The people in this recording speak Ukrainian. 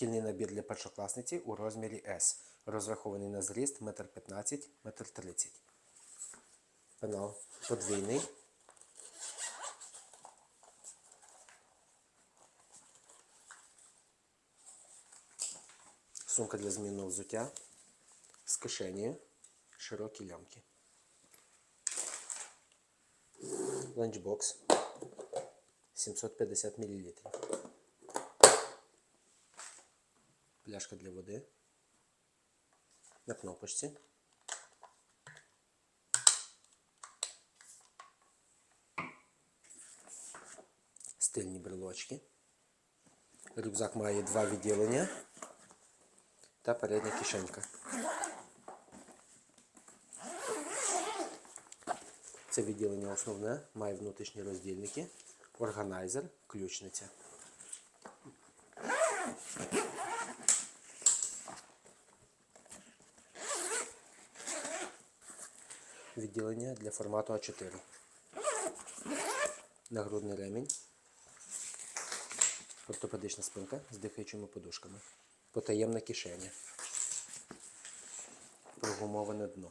Шкільний набір для першокласниці у розмірі S. Розрахований на зріст 1,15 м, 1,30 м. Пенал подвійний. Сумка для змінного взуття з кишенею, широкі лямки. Ланчбокс 750 мл. Пляшка для води. На кнопочці. Стильні брелочки. Рюкзак має два відділення та передня кишенька. Це відділення основне, має внутрішні роздільники, органайзер, ключниця. Відділення для формату А4. Нагрудний ремінь. Ортопедична спинка з дихаючими подушками. Потаємна кишеня. Прогумоване дно.